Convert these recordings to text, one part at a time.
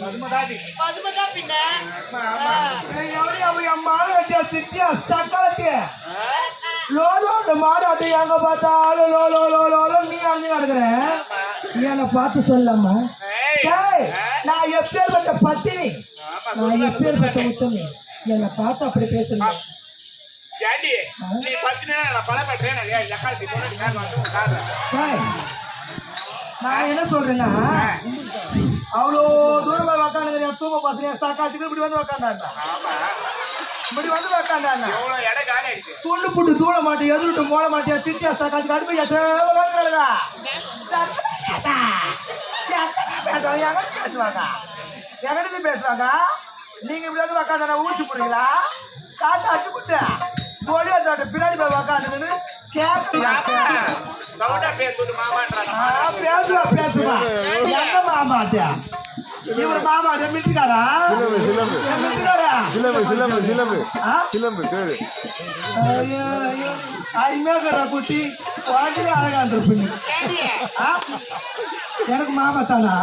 பதுமதாதி பதுமதா பின்ன சித்தியா சக்காத்தி லோலோட மாடாட்டி எங்க பார்த்தாலும் லோலோ லோலோ நீ அங்கே நடக்கிற என்னை பார்த்து சொல்லாம நான் எப்பேற்பட்ட பத்தினி நான் எப்பேற்பட்ட உத்தமி என்னை பார்த்து அப்படி பேசணும் ஏண்டி நீ பத்தினா நான் பழப்பட்டேன் நான் என்ன சொல்றேன்னா அவ்வளோ தூரமா உக்காந்துக்கிறியா தூங்க பார்த்துறியா சாக்காத்துக்கு இப்படி வந்து உக்காந்தாண்டா இப்படி வந்து உக்காந்தாண்டா துண்டு புட்டு தூள மாட்டேன் எதிர்ட்டு மோட மாட்டியா திட்டியா சாக்காத்துக்கு அடுப்பு எட்டாங்க பேசுவாங்க எங்கிட்ட பேசுவாங்க? நீங்க இப்படி வந்து உக்காந்து ஊச்சி போடுறீங்களா? காத்து அச்சு புட்டு கோழியா பின்னாடி போய் உக்காந்துன்னு பேசுவா பேசுவா எங்க மாமாட்டியா இவர் மாமாட்டியா மிட்டுக்காரா மிட்டுக்காரா சிலம்பு சிலம்பு. சிலம்பு? சிலம்பு பேரு ஐமேகரா குட்டி. வாட்டிலே அழகா இருந்திருப்பீங்க. ஆ? எனக்கு மாமா தானா?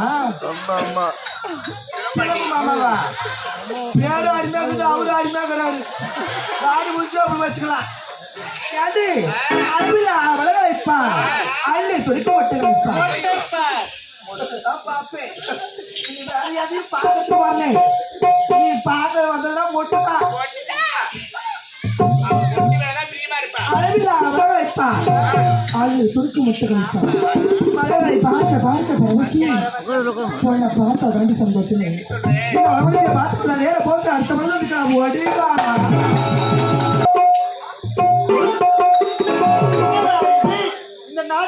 அம்மா மாமாவா? பேரு அருமையாக்குது அவரு அருமையாக்குறாரு காடு முடிச்சு அப்படி வச்சுக்கலாம். ஏண்டி அருவில வளர வைப்பா அள்ளி துடிக்க ஒட்டுங்க வைப்பா பாப்பே நீ வேற எதையும் பார்த்துட்டு வரல நீ பார்க்க வந்ததுதான் மொட்டுதான் அளவில் வளர துடிக்க மகளை பார்த்தா தாண்டி சந்தோஷமே போட்டு அடுத்த மணி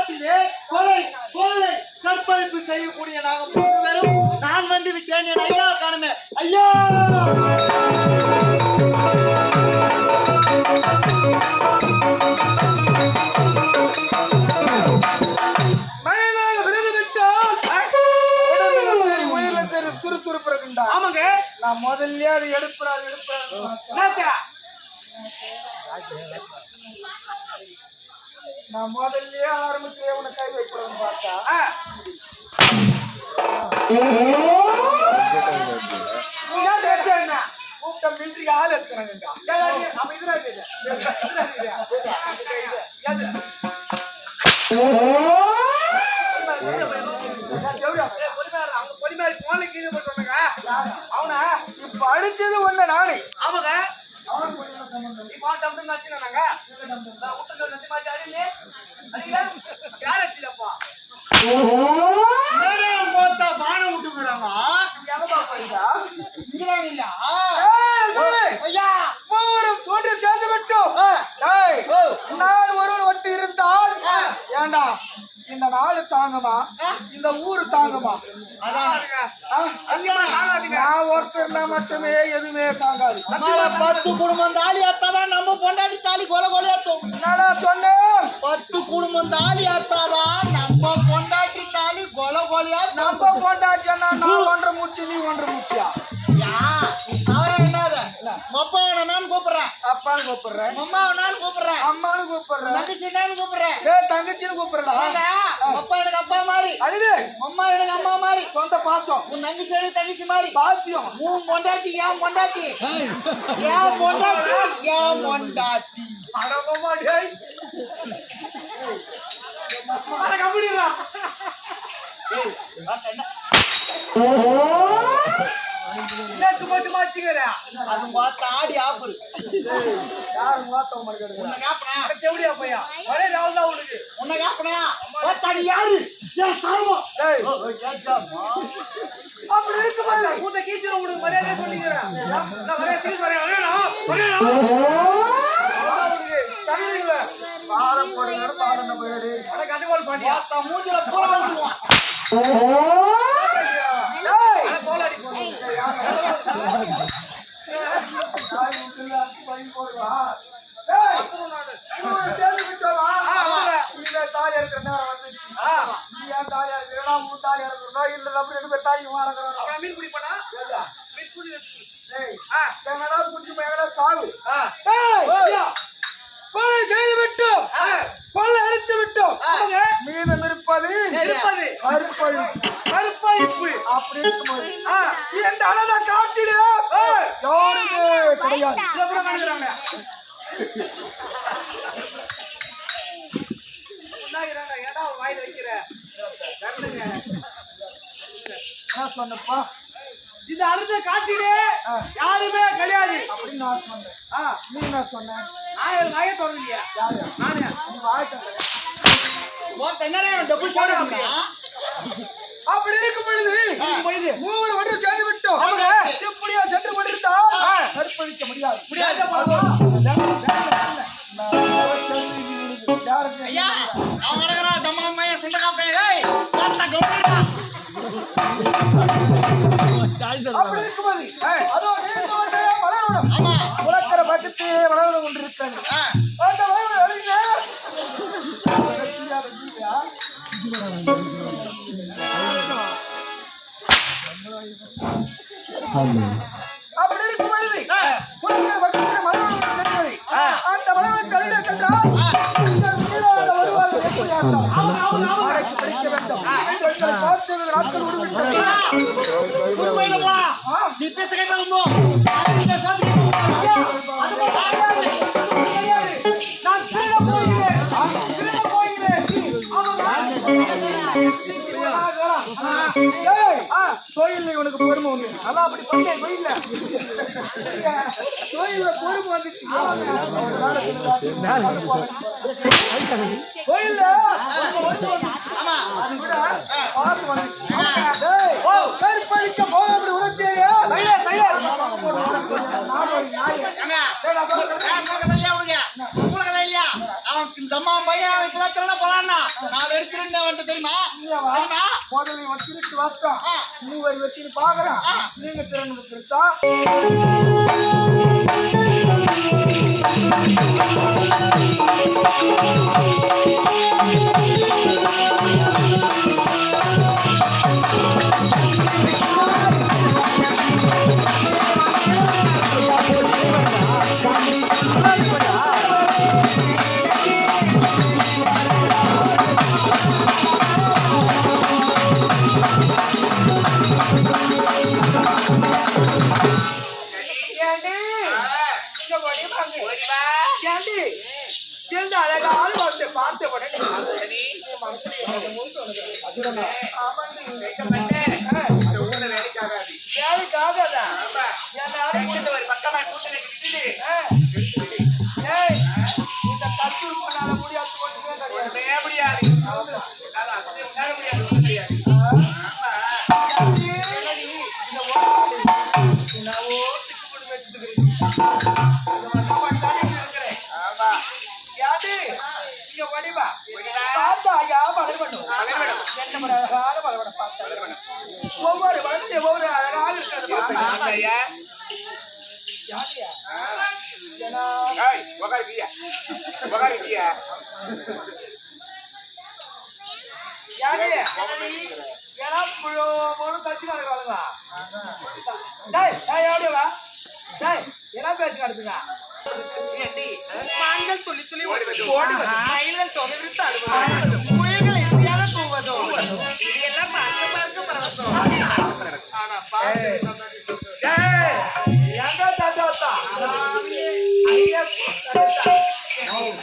நாட்டிலே கொலை கொலை கற்பழிப்பு செய்யக்கூடிய நாங்கள் மூன்று பேரும் நான் வந்து விட்டேன் என் ஐயா காணுமே. ஐயா! சுறுசுறுப்பு இருக்குண்டா ஆமாங்க. நான் முதல்ல அது எடுப்புறாரு எடுப்புறாரு? நான் முதல்ல ஆரம்பிச்சு உன கை வைக்கிறேன்னு பார்த்தா? கூப்பிட்ட மிலிட்டரி ஆள் எடுத்துக்கிறாங்க. அவங்க பொறுமையா இரு. போன்ல கீழே போட்டு சொன்னாங்க. அவனா? இப்ப அடிச்சது ஒண்ணு நானு ஆமாங்க. அவனுக்கு போன் டம்டம் வச்சுனாங்க. நான் விட்டுட்டு யார் அடிச்சதப்பா? மேடம் பார்த்தா பானம் விட்டு போயிறாங்க எங்கப்பா போயிட்டா? இங்கதான் இல்ல ஏய், ஐயா மூவரும் தோன்றி சேர்ந்து விட்டோம் ஏய், நான் ஒருவன் ஒட்டி இருந்தால் ஏண்டா இந்த நாடு தாங்குமா? இந்த ஊரு தாங்குமா. நான் ஒருத்தர் இருந்தா மட்டுமே எதுவுமே தாங்காது. பத்து குடும்பம் தாலி அத்தாதான் நம்ம பொண்டாட்டி தாலி கொலை கொலையாத்தோம் என்னடா சொன்னேன் பத்து குடும்பம் தாலி அத்தாதான் நம்ம பொண்டாட்டி தாலி கொலை கொலையா நம்ம பொண்டாட்டி நான் ஒன்றரை மூச்சு நீ ஒன்றரை மூச்சியா? மப்பாவை நான் கூப்பிடுறேன். அப்பான்னு கூப்பிடுறேன். அம்மாவை நான் கூப்பிடுறேன். அம்மானு கூப்பிடுறேன். தங்கச்சி நான் கூப்பிடுறேன். ஏ தங்கச்சின்னு கூப்பிடுறா அப்பா எனக்கு அப்பா மாதிரி. அடிடு. அம்மா எனக்கு அம்மா மாதிரி. சொந்த பாசம். உன் தங்கச்சி எனக்கு தங்கச்சி மாதிரி. பாத்தியம். உன் பொண்டாட்டி ஏன் பொண்டாட்டி. ஏன் பொண்டாட்டி ஏன் பொண்டாட்டி. டேய். என்ன? சும்மா சும்மா வச்சுக்கிற? அது பார்த்தா ஆடி ஆப்புரு யாரும் பார்த்த மாதிரி உன்னை காப்புனா, தேவடியா பையா. ஒரே ராவல் தான் உனக்கு. உன்னை காப்பனா பார்த்தாடி யாரு ஏன் சார்பம் அப்படி இருக்கு பாரு. மூத்த கீச்சிரும் உனக்கு மரியாதை சொல்லிக்கிறேன். நான் சொல்லி சொல்றேன். வரேனா? வரேனா? உனக்கு. சகோதரிகளே, பாடம் போடுங்க பாடம் போயிடு பாண்டியா. பார்த்தா மூஞ்சில பூரா விடுவான் செய்து விட்டோம் ஆ, கொலை அடித்து விட்டோம். மீதம் இருப்பது இருப்பது கருப்பழி கருப்பழிப்பு அப்படி இருக்கும்போது ஆ, இந்த அழகா காட்டிலே ஏய், யாருமே கிடையாது இதை கூட காட்டுறாங்க. உண்டாகிறாங்க, ஏன்டா அவன் வாயில வைக்கிற? கரெக்டுங்க. என்ன சொன்னப்பா. இந்த அழுத காட்டிலே யாருமே கிடையாது. அப்படின்னு நான் சொன்னேன். ஆ, நீ என்ன சொன்ன நான் என் வாயை திறக்கலையே. யாரு? நானு. நீ வாய்த்த ஒருத்தன் என்னடா டபுள் ஷாட் அப்படியா அப்படி இருக்கும் பொழுது பொழுது. மூவர் ஒன்று சேர்ந்து விட்டோம். எப்படியா சென்று கொண்டிருந்தால் கற்பழிக்க முடியாது. முடியாது, வளர்ந்து கொண்டிருக்கிறது ஆ. அந்த அறிங்க அப்படி இருக்கும் பொழுது அந்த சென்றால் வருவார்கள் எப்படி படிக்க வேண்டும். பார்த்து நாட்கள் விடுவிட்டது நீ பேச நல்லா அப்படி பண்ணேன் தொழில்ல தொழில்ல வந்துச்சு தொழில்ல ஆமா அது வந்துச்சு கற்பழிக்க போக அப்படி உணர்த்தேயா ஏங்க இல்லையா உனக்கு அவன் இந்த அம்மா பையன் அவன் இப்பதான் திருட நான் எடுத்துருந்தேன் வந்துட்டு தெரியுமா? தெரியுமா? முதல்ல இவன் திருட்டு வாத்தான் மூவர் வச்சு பாக்குறான் நீங்க திறனுக்கு பெருசா ஏண்டி ஏண்டி? இந்த அழகான வார்த்தை பார்த்த உடனே. வேலைக்காகாதா? இந்த கத்தூர் பண்ணால முடியாது கொண்டுமே கிடையாது. ஏண்டி, ஒவ்வொரு வளர்ச்சி ஒவ்வொரு அழகாக இருக்கிறது பார்த்தா. யாரையா? ஏன்னா, யாரு? ஏன்னா புழு மூணு கத்தி நடக்கிறாளுங்க. டேய்,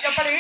எப்படி